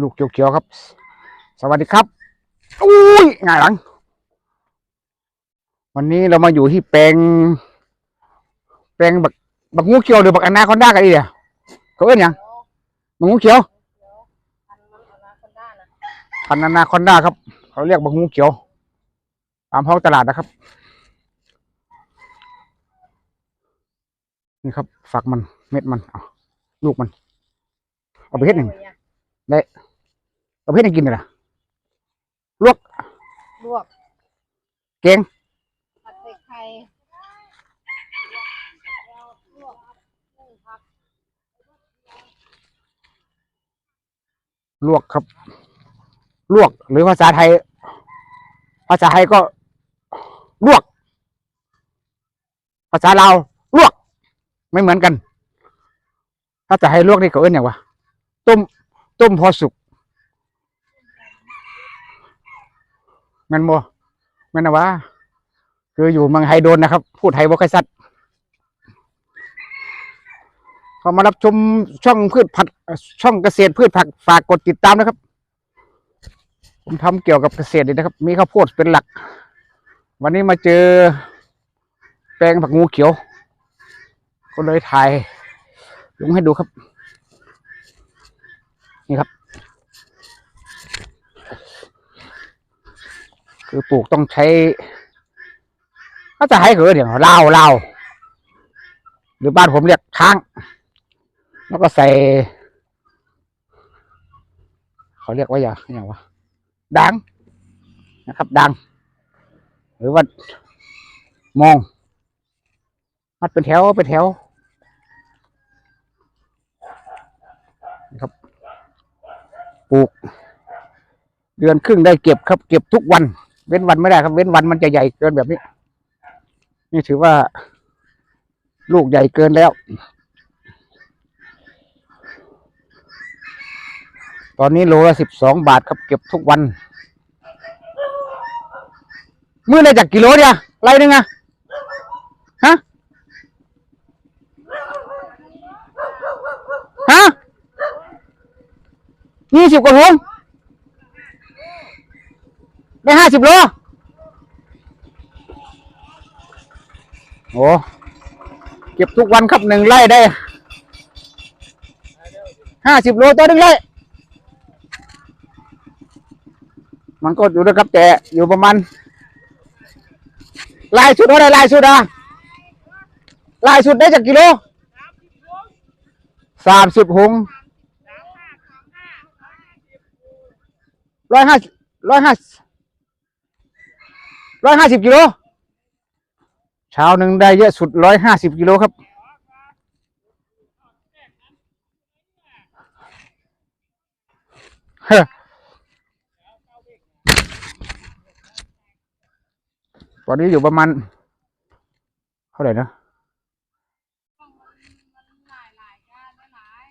ลูกเขียวๆครับ สวัสดีครับอุ้ยง่ายหลัง วันนี้เรามาอยู่ที่แปลง แปลงบักบักงูเขียวหรือบักอนาคอนด้ากันดีเดียเขาเอิ้นยังบักงูเขียวพันอนาคอนด้าครับ เขาเรียกบักงูเขียวตามท้องตลาดนะครับ นี่ครับฝักมันเม็ดมันเอาลูกมัน เอาไปเฮ็ดหนึ่ง เอาไปเฮ็ดให้กินเลยล่ะลวกแกงผัดใส่ไข่ลวกนึ่งผักลวกครับ ลวก หรือภาษาไทย ภาษาไทยก็ลวก ภาษาลาวลวก ไม่เหมือนกันถ้าจะให้ลวกนี่เขาเอิ้นอย่างวะต้ม ต้มพอสุกแมันโมแมันนะวะคืออยู่เมืองไทยโดนนะครับ พูดไทยบ่ค่อยสัดเขามารับชมช่องพืชผักเอ่อช่องเกษตรพืชผักฝากกดติดตามนะครับ ผมทำเกี่ยวกับเกษตรนี่นะครับ มีข้าวโพดเป็นหลัก วันนี้มาเจอ แปลงผักงูเขียว ก็เลยถ่ายลงให้ดูครับ นี่ครับ คือปลูกต้องใช้ถ้าจะให้เกิดอย่างลาวลาวหรือบ้านผมเรียกค้าง แล้วก็ใส่ เขาเรียกว่าอย่างอย่างวะดังนะครับ ดัง หรือว่ามองมัดเป็นแถวเป็นแถวนะครับ ปลูก เดือนครึ่งได้เก็บครับ เก็บทุกวัน เว้นวันไม่ได้ครับ เว้นวันมันจะใหญ่เกินแบบนี้ นี่ถือว่า ลูกใหญ่เกินแล้ว ตอนนี้โลละสิบสองบาทครับ เก็บทุกวัน มื้อละจากกิโลเดียวไรนึ่งอะฮะ ฮะ ยี่สิบกว่าถุงได้ห้าสิบโลโอ้เก็บทุกวันครับหนึ่งไร่ได้ห้าสิบโลต่อหนึ่งไร่มันก็อยู่นะครับแต่อยู่ประมาณลายสุดเท่าไรลายสุดอะลายสุดได้จากกิโลสามสิบหง ร้อยห้าร้อยห้าร้อยห้าสิบกิโลเช้าหนึ่งได้เยอะสุดร้อยห้าสิบกิโลครับ เฮ้ตอนนี้อยู่ประมาณ เท่าไหร่นะ หลายหลายๆก้านหลาย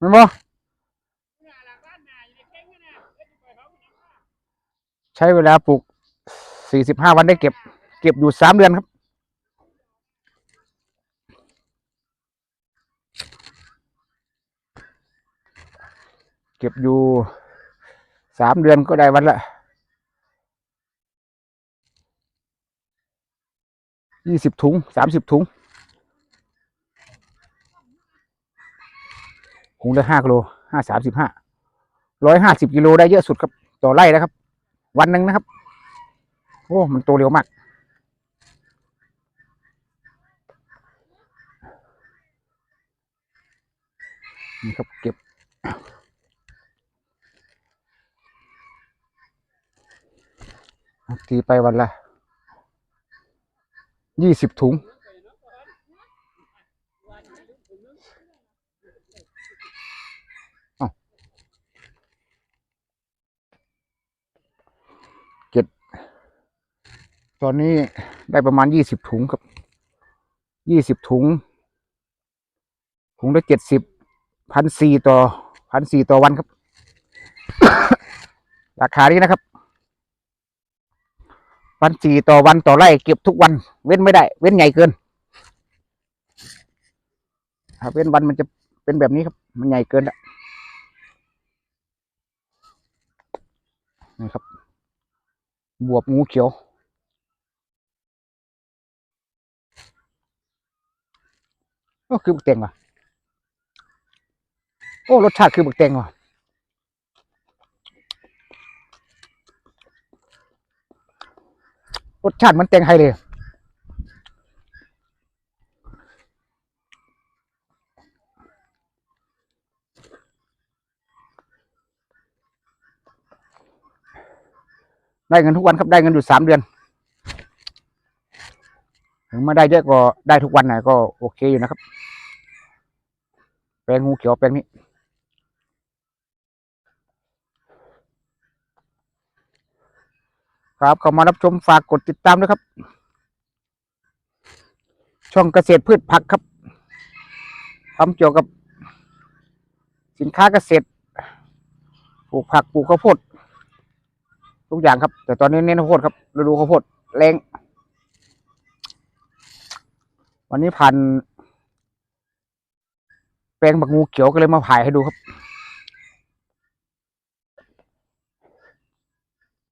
มันบ่ใช้เวลาปลูกสี่สิบห้าวันได้เก็บ เก็บอยู่สามเดือนครับ เก็บอยู่สามเดือนก็ได้วันละยี่สิบถุงสามสิบถุง ถุงละห้ากิโลห้าสามสิบห้าร้อยห้าสิบกิโลได้เยอะสุดครับ ต่อไร่นะครับ วันหนึ่งนะครับ โอ้มันโตเร็วมาก นี่ครับเก็บตีไปวันละยี่สิบถุง อ้าวเก็บ ตอนนี้ได้ประมาณยี่สิบถุงครับ ยี่สิบถุง ถุงละเจ็ดสิบพันสี่ต่อพันสี่ต่อวันครับ ราคานี้นะครับพันสี่ต่อวันต่อไร่เก็บทุกวัน เว้นไม่ได้ เว้นใหญ่เกิน ถ้าเว้นวันมันจะเป็นแบบนี้ครับ มันใหญ่เกินละนี่ครับ บวบงูเขียว ก็คือบึกเต็งว่ะโอ้รสชาติคือบึกเต็งว่ะรสชาติมันแตงไทยเลยได้เงินทุกวันครับได้เงินอยู่สามเดือน ไม่ได้เยอะก็ได้ทุกวันนะก็โอเคอยู่นะครับ แปลงงูเขียวแปลงนี้ครับเข้ามารับชมฝากกดติดตามด้วยครับ ช่องเกษตรพืชผักครับทำเกี่ยวกับ สินค้าเกษตรปลูกผักปลูกข้าวโพดทุกอย่างครับ แต่ตอนนี้เน้นข้าวโพดครับฤดูข้าวโพดแรง วันนี้ผ่านแปลงบักงูเขียวก็เลยมาถ่ายให้ดูครับ